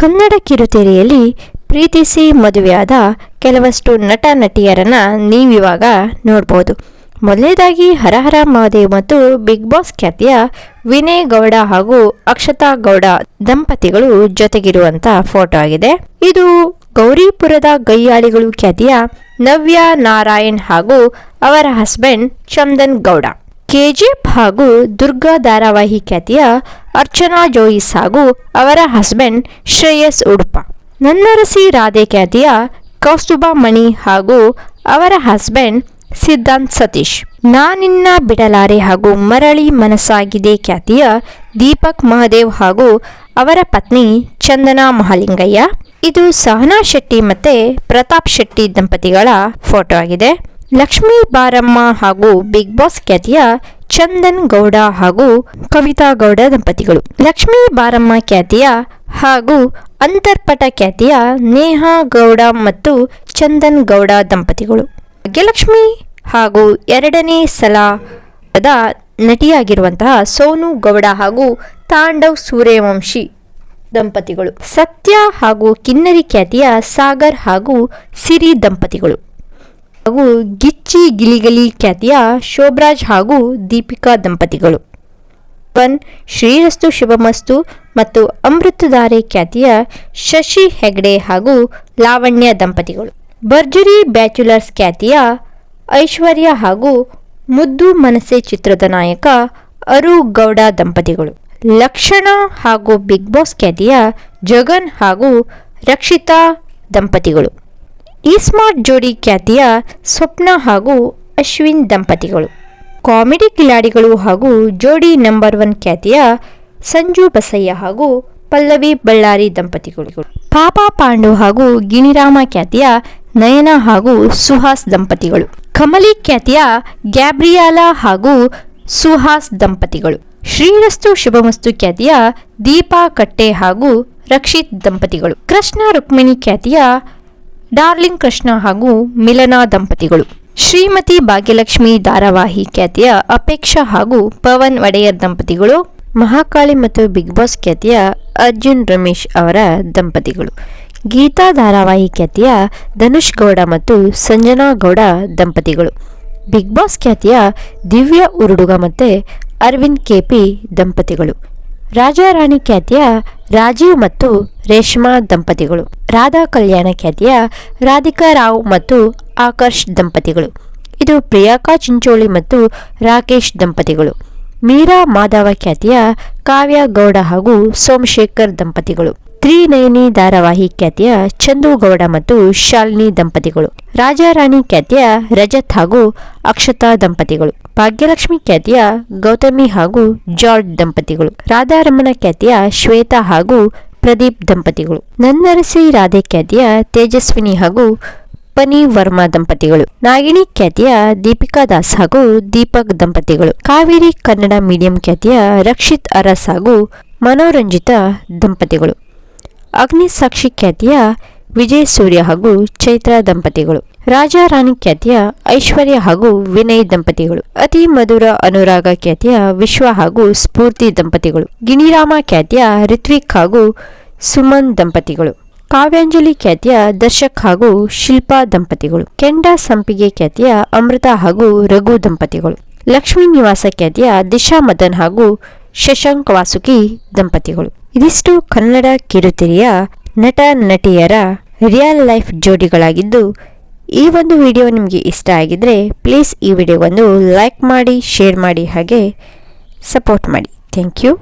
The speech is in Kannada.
ಕನ್ನಡ ಕಿರುತೆರೆಯಲ್ಲಿ ಪ್ರೀತಿಸಿ ಮದುವೆಯಾದ ಕೆಲವಷ್ಟು ನಟ ನಟಿಯರನ್ನು ನೀವಿವಾಗ ನೋಡ್ಬೋದು. ಮೊದಲನೇದಾಗಿ ಹರಹರ ಮಹದೇವ್ ಮತ್ತು ಬಿಗ್ ಬಾಸ್ ಖ್ಯಾತಿಯ ವಿನಯ್ ಗೌಡ ಹಾಗೂ ಅಕ್ಷತಾ ಗೌಡ ದಂಪತಿಗಳು ಜೊತೆಗಿರುವಂತ ಫೋಟೋ ಆಗಿದೆ. ಇದು ಗೌರಿಪುರದ ಗೈಯಾಳಿಗಳು ಖ್ಯಾತಿಯ ನವ್ಯ ನಾರಾಯಣ್ ಹಾಗೂ ಅವರ ಹಸ್ಬೆಂಡ್ ಚಂದನ್ ಗೌಡ. ಕೆಜಿಎಫ್ ಹಾಗೂ ದುರ್ಗಾ ಧಾರಾವಾಹಿ ಖ್ಯಾತಿಯ ಅರ್ಚನಾ ಜೋಯಿಸ್ ಹಾಗೂ ಅವರ ಹಸ್ಬೆಂಡ್ ಶ್ರೇಯಸ್ ಉಡುಪ. ನನ್ನರಸಿ ರಾಧೆ ಖ್ಯಾತಿಯ ಕೌಸ್ತುಬಾ ಮಣಿ ಹಾಗೂ ಅವರ ಹಸ್ಬೆಂಡ್ ಸಿದ್ಧಾಂತ್ ಸತೀಶ್. ನಾನಿನ್ನ ಬಿಡಲಾರೆ ಹಾಗೂ ಮರಳಿ ಮನಸ್ಸಾಗಿದೆ ಖ್ಯಾತಿಯ ದೀಪಕ್ ಮಹದೇವ್ ಹಾಗೂ ಅವರ ಪತ್ನಿ ಚಂದನಾ ಮಹಾಲಿಂಗಯ್ಯ. ಇದು ಸಹನಾ ಶೆಟ್ಟಿ ಮತ್ತೆ ಪ್ರತಾಪ್ ಶೆಟ್ಟಿ ದಂಪತಿಗಳ ಫೋಟೋ ಆಗಿದೆ. ಲಕ್ಷ್ಮೀ ಬಾರಮ್ಮ ಹಾಗೂ ಬಿಗ್ ಬಾಸ್ ಖ್ಯಾತಿಯ ಚಂದನ್ ಗೌಡ ಹಾಗೂ ಕವಿತಾ ಗೌಡ ದಂಪತಿಗಳು. ಲಕ್ಷ್ಮೀ ಬಾರಮ್ಮ ಖ್ಯಾತಿಯ ಹಾಗೂ ಅಂತರ್ಪಟ ಖ್ಯಾತಿಯ ನೇಹಾ ಗೌಡ ಮತ್ತು ಚಂದನ್ ಗೌಡ ದಂಪತಿಗಳು. ಭಾಗ್ಯಲಕ್ಷ್ಮಿ ಹಾಗೂ ಎರಡನೇ ಸಲ ನಟಿಯಾಗಿರುವಂತಹ ಸೋನು ಗೌಡ ಹಾಗೂ ತಾಂಡವ್ ಸೂರ್ಯವಂಶಿ ದಂಪತಿಗಳು. ಸತ್ಯ ಹಾಗೂ ಕಿನ್ನರಿ ಖ್ಯಾತಿಯ ಸಾಗರ್ ಹಾಗೂ ಸಿರಿ ದಂಪತಿಗಳು. ಹಾಗೂ ಗಿಚ್ಚಿ ಗಿಲಿಗಲಿ ಖ್ಯಾತಿಯ ಶೋಭರಾಜ್ ಹಾಗೂ ದೀಪಿಕಾ ದಂಪತಿಗಳು. ಒನ್ ಶ್ರೀರಸ್ತು ಶುಭಮಸ್ತು ಮತ್ತು ಅಮೃತಧಾರೆ ಖ್ಯಾತಿಯ ಶಶಿ ಹೆಗ್ಡೆ ಹಾಗೂ ಲಾವಣ್ಯ ದಂಪತಿಗಳು. ಭರ್ಜರಿ ಬ್ಯಾಚುಲರ್ಸ್ ಖ್ಯಾತಿಯ ಐಶ್ವರ್ಯ ಹಾಗೂ ಮುದ್ದು ಮನಸೆ ಚಿತ್ರದ ನಾಯಕ ಅರು ಗೌಡ ದಂಪತಿಗಳು. ಲಕ್ಷಣ ಹಾಗೂ ಬಿಗ್ ಬಾಸ್ ಖ್ಯಾತಿಯ ಜಗನ್ ಹಾಗೂ ರಕ್ಷಿತಾ ದಂಪತಿಗಳು. ಈ ಸ್ಮಾರ್ಟ್ ಜೋಡಿ ಖ್ಯಾತಿಯ ಸ್ವಪ್ನ ಹಾಗೂ ಅಶ್ವಿನ್ ದಂಪತಿಗಳು. ಕಾಮಿಡಿ ಕಿಲಾಡಿಗಳು ಹಾಗೂ ಜೋಡಿ ನಂಬರ್ ಒನ್ ಖ್ಯಾತಿಯ ಸಂಜು ಬಸಯ್ಯ ಹಾಗೂ ಪಲ್ಲವಿ ಬಳ್ಳಾರಿ ದಂಪತಿಗಳು ಪಾಪ ಪಾಂಡು ಹಾಗೂ ಗಿಣಿರಾಮ ಖ್ಯಾತಿಯ ನಯನ ಹಾಗೂ ಸುಹಾಸ್ ದಂಪತಿಗಳು. ಕಮಲಿ ಖ್ಯಾತಿಯ ಗ್ಯಾಬ್ರಿಯಾಲಾ ಹಾಗೂ ಸುಹಾಸ್ ದಂಪತಿಗಳು. ಶ್ರೀರಸ್ತು ಶುಭಮಸ್ತು ಖ್ಯಾತಿಯ ದೀಪಾ ಕಟ್ಟೆ ಹಾಗೂ ರಕ್ಷಿತ್ ದಂಪತಿಗಳು. ಕೃಷ್ಣ ರುಕ್ಮಿಣಿ ಖ್ಯಾತಿಯ ಡಾರ್ಲಿಂಗ್ ಕೃಷ್ಣ ಹಾಗೂ ಮಿಲನಾ ದಂಪತಿಗಳು. ಶ್ರೀಮತಿ ಭಾಗ್ಯಲಕ್ಷ್ಮಿ ಧಾರಾವಾಹಿ ಖ್ಯಾತಿಯ ಅಪೇಕ್ಷಾ ಹಾಗೂ ಪವನ್ ಒಡೆಯರ್ ದಂಪತಿಗಳು, ಮಹಾಕಾಳಿ ಮತ್ತು ಬಿಗ್ ಬಾಸ್ ಖ್ಯಾತಿಯ ಅರ್ಜುನ್ ರಮೇಶ್ ಅವರ ದಂಪತಿಗಳು. ಗೀತಾ ಧಾರಾವಾಹಿ ಖ್ಯಾತಿಯ ಧನುಷ್ ಗೌಡ ಮತ್ತು ಸಂಜನಾ ಗೌಡ ದಂಪತಿಗಳು. ಬಿಗ್ ಬಾಸ್ ಖ್ಯಾತಿಯ ದಿವ್ಯ ಉರುಡುಗ ಮತ್ತು ಅರವಿಂದ್ ಕೆಪಿ ದಂಪತಿಗಳು. ರಾಜಾರಾಣಿ ಖ್ಯಾತಿಯ ರಾಜೀವ್ ಮತ್ತು ರೇಷ್ಮಾ ದಂಪತಿಗಳು. ರಾಧಾ ಕಲ್ಯಾಣ ಖ್ಯಾತಿಯ ರಾಧಿಕಾ ರಾವ್ ಮತ್ತು ಆಕರ್ಷ್ ದಂಪತಿಗಳು. ಇದು ಪ್ರಿಯಾಂಕಾ ಚಿಂಚೋಳಿ ಮತ್ತು ರಾಕೇಶ್ ದಂಪತಿಗಳು. ಮೀರಾ ಮಾಧವ ಖ್ಯಾತಿಯ ಕಾವ್ಯ ಗೌಡ ಹಾಗೂ ಸೋಮಶೇಖರ್ ದಂಪತಿಗಳು. ತ್ರಿನಯನಿ ಧಾರಾವಾಹಿ ಖ್ಯಾತಿಯ ಚಂದು ಗೌಡ ಮತ್ತು ಶಾಲಿನಿ ದಂಪತಿಗಳು. ರಾಜಾರಾಣಿ ಖ್ಯಾತಿಯ ರಜತ್ ಹಾಗೂ ಅಕ್ಷತಾ ದಂಪತಿಗಳು. ಭಾಗ್ಯಲಕ್ಷ್ಮಿ ಖ್ಯಾತಿಯ ಗೌತಮಿ ಹಾಗೂ ಜಾರ್ಜ್ ದಂಪತಿಗಳು. ರಾಧಾರಮಣ ಖ್ಯಾತಿಯ ಶ್ವೇತಾ ಹಾಗೂ ಪ್ರದೀಪ್ ದಂಪತಿಗಳು. ನನ್ನರಸಿ ರಾಧೆ ಖ್ಯಾತಿಯ ತೇಜಸ್ವಿನಿ ಹಾಗೂ ಪನಿ ವರ್ಮಾ ದಂಪತಿಗಳು. ನಾಗಿಣಿ ಖ್ಯಾತಿಯ ದೀಪಿಕಾ ದಾಸ್ ಹಾಗೂ ದೀಪಕ್ ದಂಪತಿಗಳು. ಕಾವೇರಿ ಕನ್ನಡ ಮೀಡಿಯಂ ಖ್ಯಾತಿಯ ರಕ್ಷಿತ್ ಅರಸ್ ಹಾಗೂ ಮನೋರಂಜಿತ ದಂಪತಿಗಳು. ಅಗ್ನಿಸಾಕ್ಷಿ ಖ್ಯಾತಿಯ ವಿಜಯ್ ಸೂರ್ಯ ಹಾಗೂ ಚೈತ್ರ ದಂಪತಿಗಳು. ರಾಜಾ ರಾಣಿ ಖ್ಯಾತಿಯ ಐಶ್ವರ್ಯ ಹಾಗೂ ವಿನಯ್ ದಂಪತಿಗಳು. ಅತಿ ಮಧುರ ಅನುರಾಗ ಖ್ಯಾತಿಯ ವಿಶ್ವ ಹಾಗೂ ಸ್ಫೂರ್ತಿ ದಂಪತಿಗಳು. ಗಿಣಿರಾಮ ಖ್ಯಾತಿಯ ರಿತ್ವಿಕ್ ಹಾಗೂ ಸುಮನ್ ದಂಪತಿಗಳು. ಕಾವ್ಯಾಂಜಲಿ ಖ್ಯಾತಿಯ ದರ್ಶಕ್ ಹಾಗೂ ಶಿಲ್ಪಾ ದಂಪತಿಗಳು. ಕೆಂಡ ಸಂಪಿಗೆ ಖ್ಯಾತಿಯ ಅಮೃತ ಹಾಗೂ ರಘು ದಂಪತಿಗಳು. ಲಕ್ಷ್ಮೀ ನಿವಾಸ ಖ್ಯಾತಿಯ ದಿಶಾ ಮದನ್ ಹಾಗೂ ಶಶಾಂಕ್ ವಾಸುಕಿ ದಂಪತಿಗಳು. ಇದಿಷ್ಟು ಕನ್ನಡ ಕಿರುತೆರೆಯ ನಟ, ನಟಿಯರ ರಿಯಲ್ ಲೈಫ್ ಜೋಡಿಗಳಾಗಿದ್ದು, ಈ ಒಂದು ವಿಡಿಯೋ ನಿಮಗೆ ಇಷ್ಟ ಆಗಿದ್ರೆ ಪ್ಲೀಸ್ ಈ ವಿಡಿಯೋವನ್ನು ಲೈಕ್ ಮಾಡಿ ಶೇರ್ ಮಾಡಿ, ಹಾಗೆ ಸಪೋರ್ಟ್ ಮಾಡಿ. Thank you